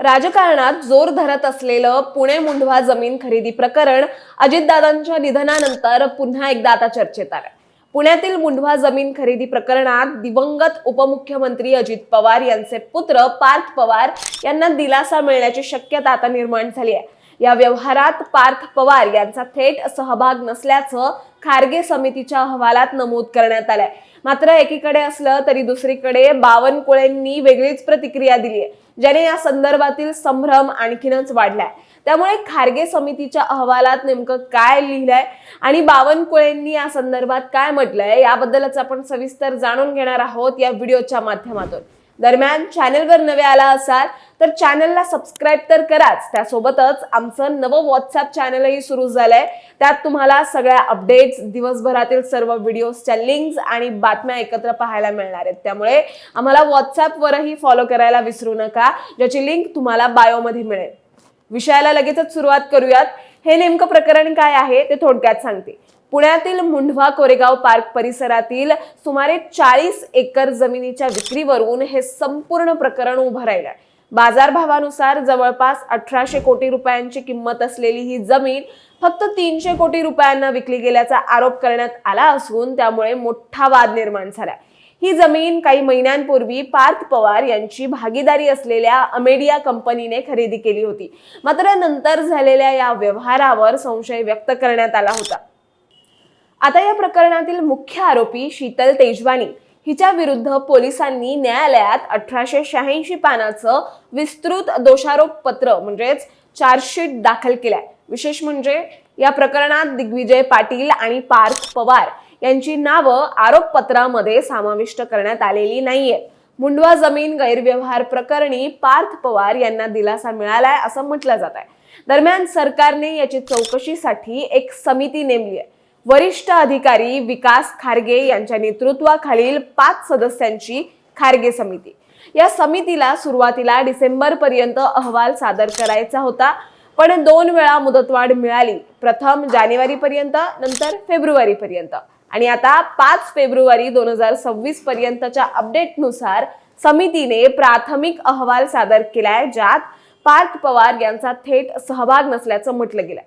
राजकारणात जोर धरत असलेलं पुणे मुंढवा जमीन खरेदी प्रकरण अजितदादांच्या निधनानंतर पुन्हा एकदा आता चर्चेत आलं. पुण्यातील मुंढवा जमीन खरेदी प्रकरणात दिवंगत उपमुख्यमंत्री अजित पवार यांचे पुत्र पार्थ पवार यांना दिलासा मिळण्याची शक्यता आता निर्माण झाली आहे. या व्यवहारात पार्थ पवार यांचा थेट सहभाग नसल्याचं खारगे समितीच्या अहवालात नमूद करण्यात आलंय. मात्र एकीकडे असलं तरी दुसरीकडे बावनकुळेंनी वेगळीच प्रतिक्रिया दिली आहे ज्याने या संदर्भातील संभ्रम आणखीनच वाढलाय. त्यामुळे खारगे समितीच्या अहवालात नेमकं काय लिहिलंय आणि बावनकुळेंनी या संदर्भात काय म्हटलंय याबद्दलच आपण सविस्तर जाणून घेणार आहोत या व्हिडिओच्या माध्यमातून. दरम्यान चॅनलवर नवे आला असाल तर चॅनलला सबस्क्राईब तर कराच. त्यासोबतच आमचं नवं व्हॉट्सअप चॅनलही सुरू झालंय. त्यात तुम्हाला सगळ्या अपडेट्स दिवसभरातील सर्व व्हिडिओजच्या लिंक्स आणि बातम्या एकत्र पाहायला मिळणार आहेत. त्यामुळे आम्हाला व्हॉट्सअपवरही फॉलो करायला विसरू नका ज्याची लिंक तुम्हाला बायोमध्ये मिळेल. विषयाला लगेचच सुरुवात करूयात. हे नेमकं प्रकरण काय आहे ते थोडक्यात सांगते. पुण्यातील मुंढवा कोरेगाव पार्क परिसरातील सुमारे चाळीस एकर जमिनीच्या विक्रीवरून हे संपूर्ण प्रकरण उभं राहिलंय बाजारभावानुसार जवळपास अठराशे कोटी रुपयांची किंमत असलेली ही जमीन फक्त तीनशे कोटी रुपयांना विकली गेल्याचा आरोप करण्यात आला असून त्यामुळे मोठा वाद निर्माण झाला. ही जमीन काही महिन्यांपूर्वी पार्थ पवार यांची भागीदारी असलेल्या अमेडिया कंपनीने खरेदी केली होती. मात्र नंतर झालेल्या या व्यवहारावर संशय व्यक्त करण्यात आला होता. आता या प्रकरणातील मुख्य आरोपी शीतल तेजवानी हिच्या विरुद्ध पोलिसांनी न्यायालयात अठराशे शहाऐंशी पानाचं विस्तृत दोषारोप पत्र म्हणजेच चार्जशीट दाखल केलाय. विशेष म्हणजे या प्रकरणात दिग्विजय पाटील आणि पार्थ पवार यांची नावं आरोपपत्रामध्ये समाविष्ट करण्यात आलेली नाहीये. मुंडवा जमीन गैरव्यवहार प्रकरणी पार्थ पवार यांना दिलासा मिळालाय असं म्हटलं जात आहे दरम्यान सरकारने याची चौकशीसाठी एक समिती नेमली आहे. वरिष्ठ अधिकारी विकास खारगे यांच्या नेतृत्वाखालील पाच सदस्यांची खारगे समिती. या समितीला सुरुवातीला डिसेंबर पर्यंत अहवाल सादर करायचा होता पण दोन वेळा मुदतवाढ मिळाली. प्रथम जानेवारी पर्यंत नंतर फेब्रुवारी पर्यंत. आणि आता पाच फेब्रुवारी दोन हजार सव्वीस पर्यंतच्या अपडेटनुसार समितीने प्राथमिक अहवाल सादर केलाय ज्यात पार्थ पवार यांचा थेट सहभाग नसल्याचं म्हटलं गेलं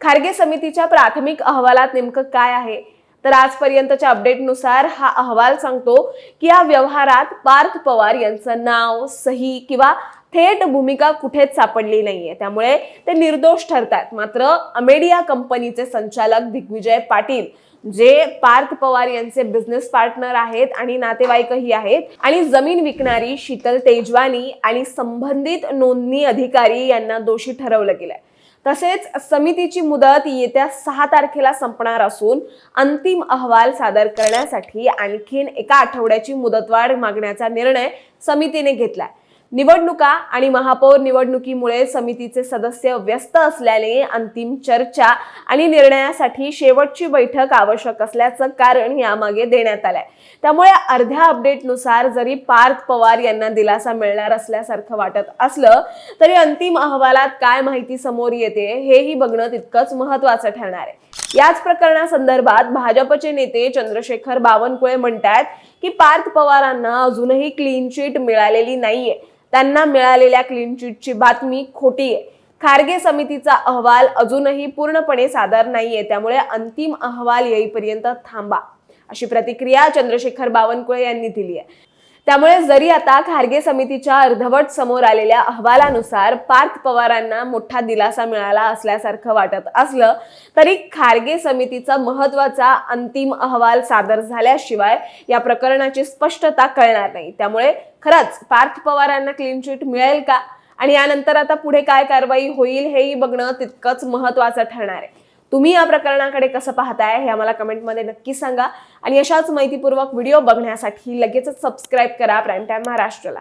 खारगे समितीच्या प्राथमिक अहवालात नेमकं काय आहे? तर आजपर्यंतच्या अपडेटनुसार हा अहवाल सांगतो की या व्यवहारात पार्थ पवार यांचं नाव सही किंवा थेट भूमिका कुठेच सापडली नाहीये. त्यामुळे ते निर्दोष ठरतात. मात्र अमेडिया कंपनीचे संचालक दिग्विजय पाटील जे पार्थ पवार यांचे बिझनेस पार्टनर आहेत आणि नातेवाईकही आहेत आणि जमीन विकणारी शीतल तेजवानी आणि संबंधित नोंदणी अधिकारी यांना दोषी ठरवलं गेलंय. तसेच समितीची मुदत येत्या सहा तारखेला संपणार असून अंतिम अहवाल सादर करण्यासाठी आणखीन एका आठवड्याची मुदतवाढ मागण्याचा निर्णय समितीने घेतलाय. निवडणुका आणि महापौर निवडणुकीमुळे समितीचे सदस्य व्यस्त असल्याने अंतिम चर्चा आणि निर्णयासाठी शेवटची बैठक आवश्यक असल्याचं कारण यामागे देण्यात आलंय. त्यामुळे अर्ध्या अपडेटनुसार जरी पार्थ पवार यांना दिलासा मिळणार असल्यासारखं वाटत असलं तरी अंतिम अहवालात काय माहिती समोर येते हेही बघणं तितकंच महत्वाचं ठरणार आहे. याच प्रकरणासंदर्भात भाजपचे नेते चंद्रशेखर बावनकुळे म्हणतात की पार्थ पवारांना अजूनही क्लीन चिट मिळालेली नाहीये. त्यांना मिळालेल्या क्लीन चिटची बातमी खोटी आहे. खारगे समितीचा अहवाल अजूनही पूर्णपणे सादर नाहीये. त्यामुळे अंतिम अहवाल येईपर्यंत थांबा. अशी प्रतिक्रिया चंद्रशेखर बावनकुळे यांनी दिली आहे. त्यामुळे जरी आता खारगे समितीच्या अर्धवट समोर आलेल्या अहवालानुसार पार्थ पवारांना मोठा दिलासा मिळाला असल्यासारखं वाटत असलं तरी खारगे समितीचा महत्त्वाचा अंतिम अहवाल सादर झाल्याशिवाय या प्रकरणाची स्पष्टता कळणार नाही. त्यामुळे खरंच पार्थ पवारांना क्लीन चिट मिळेल का? आणि यानंतर आता पुढे काय कारवाई होईल हेही बघणं तितकंच महत्वाचं ठरणार आहे. तुम्ही या प्रकरणाकडे कसं पाहताय हे आम्हाला कमेंटमध्ये नक्की सांगा. आणि अशाच माहितीपूर्वक व्हिडिओ बघण्यासाठी लगेचच सबस्क्राईब करा प्राईम टाईम महाराष्ट्राला.